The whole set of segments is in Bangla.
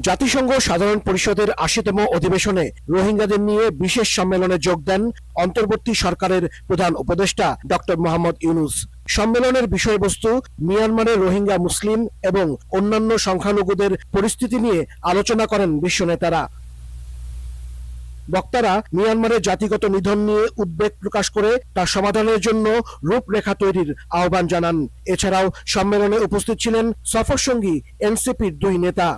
জাতিসংঘ সাধারণ পরিষদের আশিতম অধিবেশনে রোহিঙ্গাদের নিয়ে বিশেষ সম্মেলনে যোগ দেন অন্তর্বর্তী সরকারের প্রধান উপদেষ্টা ডক্টর মোহাম্মদ ইউনুস। সম্মেলনের বিষয়বস্তু মিয়ানমারের রোহিঙ্গা মুসলিম এবং অন্যান্য সংখ্যালঘুদের পরিস্থিতি নিয়ে আলোচনা করেন বিশ্ব নেতারা। বক্তারা মিয়ানমারের জাতিগত নিধন নিয়ে উদ্বেগ প্রকাশ করে তার সমাধানের জন্য রূপরেখা তৈরির আহ্বান জানান। এছাড়াও সম্মেলনে উপস্থিত ছিলেন সফরসঙ্গী এনসিপির দুই নেতা।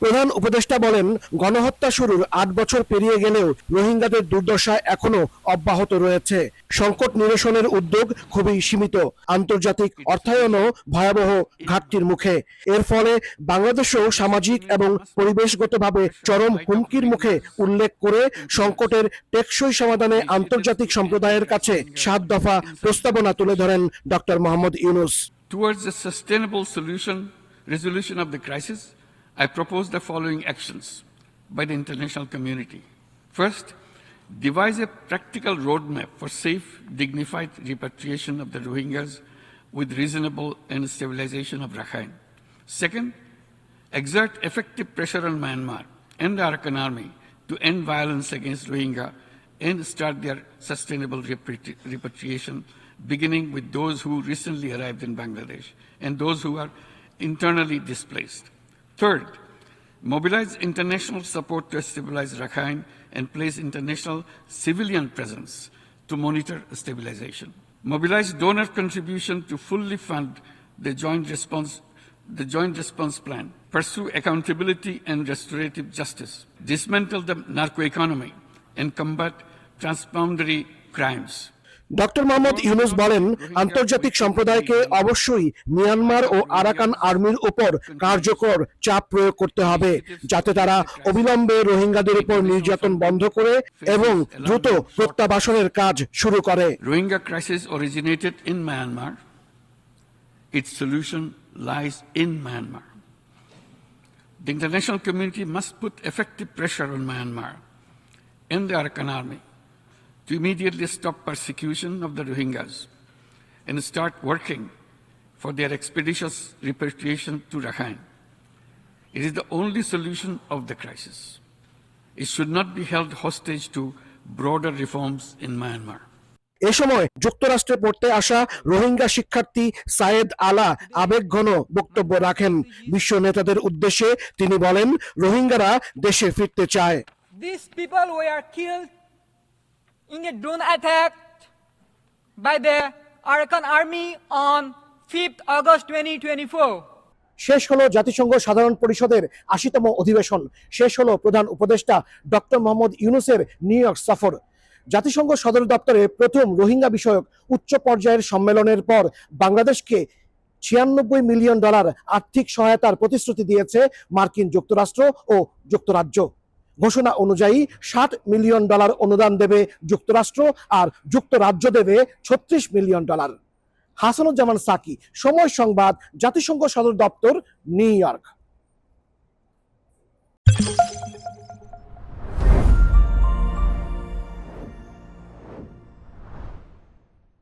প্রধান উপদেষ্টা বলেন গণহত্যা শুরুর আট বছর পেরিয়ে গেলেও রোহিঙ্গাদের দুর্দশা এখনও অব্যাহত রয়েছে। সংকট নিরসনের উদ্যোগ খুবই সীমিত। আন্তর্জাতিক অর্থায়নও ভয়াবহ ঘাটতির মুখে। এর ফলে বাংলাদেশও সামাজিক এবং পরিবেশগতভাবে চরম হুমকির মুখে উল্লেখ করে সংকটের টেকসই সমাধানে আন্তর্জাতিক সম্প্রদায়ের কাছে সাত দফা প্রস্তাবনা তুলে ধরেন doctor Mohammad Yunus. Towards a sustainable solution, resolution of the crisis, I propose the following actions by the international community. First, devise a practical roadmap for safe, dignified repatriation of the Rohingyas with reasonable and stabilization of Rakhine. Second, exert effective pressure on Myanmar and the Arakan army to end violence against Rohingya and start their sustainable repatri- repatriation, beginning with those who recently arrived in Bangladesh and those who are internally displaced. Third, mobilize international support to stabilize Rakhine and place international civilian presence to monitor stabilization. Mobilize donor contribution to fully fund the joint response the joint response plan, pursue accountability and restorative justice, dismantle the narco economy, and combat transboundary crimes. Doctor Mohammad Yunus বলেন, আন্তর্জাতিক সম্প্রদায়কে অবশ্যই মিয়ানমার ও আরাকান আর্মির উপর কার্যকর চাপ প্রয়োগ করতে হবে, যাতে তারা অবিলম্বে রোহিঙ্গাদের উপর নির্যাতন বন্ধ করে এবং দ্রুত প্রত্যাবাসনের কাজ শুরু করে। Rohingya crisis originated in Myanmar. Its solution lies in Myanmar the international community must put effective pressure on Myanmar in the Arakan Army to immediately stop persecution of the Rohingyas and start working for their expeditious repatriation to Rakhine. It is the only solution of the crisis. It should not be held hostage to broader reforms in Myanmar. এ সময় যুক্তরাষ্ট্রে পড়তে আসা রোহিঙ্গা শিক্ষার্থী সায়েদ আলা আবেগঘন বক্তব্য রাখেন বিশ্ব নেতাদের উদ্দেশ্যে তিনি বলেন রোহিঙ্গারা দেশে ফিরতে চায় These people were killed in a drone attack by the Arakan army on 5th August 2024. শেষ হলো জাতিসংঘ সাধারণ পরিষদের আশিতম অধিবেশন। শেষ হলো প্রধান উপদেষ্টা ডক্টর মোহাম্মদ ইউনুসের নিউ ইয়র্ক সফর। জাতিসংঘ সদর দপ্তরে প্রথম রোহিঙ্গা বিষয়ক উচ্চ পর্যায়ের সম্মেলনের পর বাংলাদেশকে ছিয়ানব্বই মিলিয়ন ডলার আর্থিক সহায়তার প্রতিশ্রুতি দিয়েছে মার্কিন যুক্তরাষ্ট্র ও যুক্তরাজ্য। ঘোষণা অনুযায়ী ষাট মিলিয়ন ডলার অনুদান দেবে যুক্তরাষ্ট্র আর যুক্তরাজ্য দেবে ছত্রিশ মিলিয়ন ডলার। হাসানুজ্জামান সাকি, সময় সংবাদ, জাতিসংঘ সদর দপ্তর, নিউ ইয়র্ক।